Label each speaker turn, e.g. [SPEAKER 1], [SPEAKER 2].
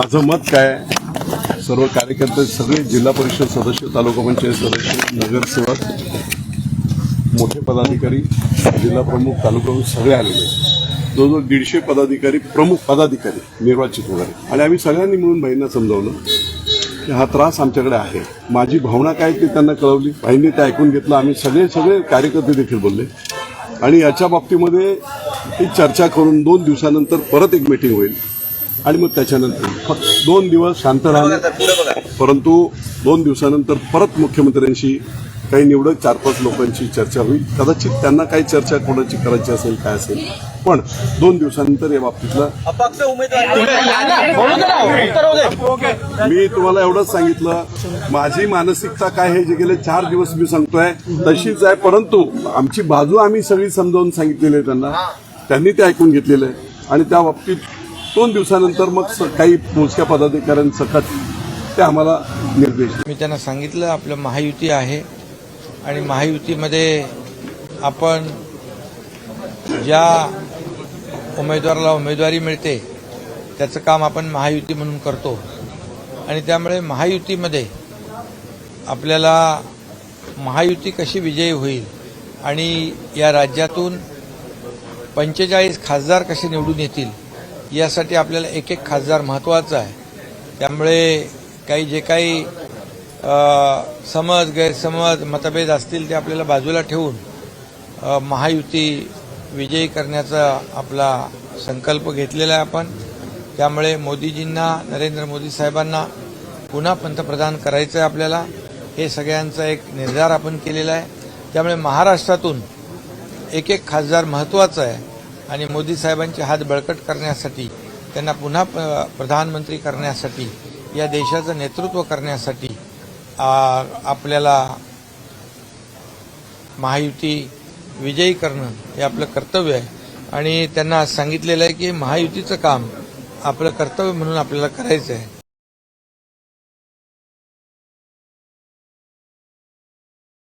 [SPEAKER 1] माझं मत काय सर्व कार्यकर्ते सगळे जिल्हा परिषद सदस्य तालुका पंचायत सदस्य नगरसेवक मोठे पदाधिकारी जिल्हा प्रमुख तालुका सगळे आलेले आहेत. जवळजवळ दीडशे पदाधिकारी प्रमुख पदाधिकारी निर्वाचित वगैरे आणि आम्ही सगळ्यांनी मिळून बहिणींना समजावलं की हा त्रास आमच्याकडे आहे. माझी भावना काय ती त्यांना कळवली. बाईंनी ते ऐकून घेतलं. आम्ही सगळे सगळे कार्यकर्ते देखील बोलले. आणि याच्या बाबतीमध्ये ती चर्चा करून दोन दिवसानंतर परत एक मीटिंग होईल. आणि मग त्याच्यानंतर फक्त दोन दिवस शांत राहणे. परंतु दोन दिवसानंतर परत मुख्यमंत्र्यांशी काही निवडक चार पाच लोकांची चर्चा होईल. कदाचित त्यांना काही चर्चा कोणाची करायची असेल काय असेल. पण दोन दिवसानंतर या बाबतीतला
[SPEAKER 2] अपक्ष उमेदवार.
[SPEAKER 1] मी तुम्हाला एवढंच सांगितलं. माझी मानसिकता काय आहे जे गेले चार दिवस मी सांगतोय तशीच आहे. परंतु आमची बाजू आम्ही सगळी समजावून सांगितलेली आहे त्यांना. त्यांनी ते ऐकून घेतलेलं आहे. आणि त्या बाबतीत दोन दिवसानंतर मग स- काही मोजक्या पदाधिकाऱ्यांसकट ते आम्हाला निर्देश
[SPEAKER 3] मी त्यांना सांगितलं आपलं महायुती आहे. आणि महायुतीमध्ये आपण ज्या उमेदवाराला उमेदवारी मिळते त्याचं काम आपण महायुती म्हणून करतो. आणि त्यामुळे महायुतीमध्ये आपल्याला महायुती कशी विजयी होईल आणि या राज्यातून पंचेचाळीस खासदार कसे निवडून येतील यासाठी आपल्याला एक एक खासदार महत्त्वाचा आहे. त्यामुळे काही जे काही समज गैरसमज मतभेद असतील ते आपल्याला बाजूला ठेवून महायुती विजयी करण्याचा आपला संकल्प घेतलेला आहे आपण. त्यामुळे मोदीजींना नरेंद्र मोदी साहेबांना पुन्हा पंतप्रधान करायचं आहे आपल्याला. हे सगळ्यांचा एक निर्धार आपण केलेला आहे. त्यामुळे महाराष्ट्रातून एक एक खासदार महत्त्वाचा आहे. आणि मोदी साहेबांचे हात बळकट करण्यासाठी त्यांना पुन्हा प- प्रधानमंत्री करण्यासाठी या देशाचं नेतृत्व करण्यासाठी आपल्याला महायुती विजयी करणं हे आपलं कर्तव्य आहे. आणि त्यांना सांगितलेलं आहे की महायुतीचं काम आपलं कर्तव्य म्हणून आपल्याला करायचं आहे.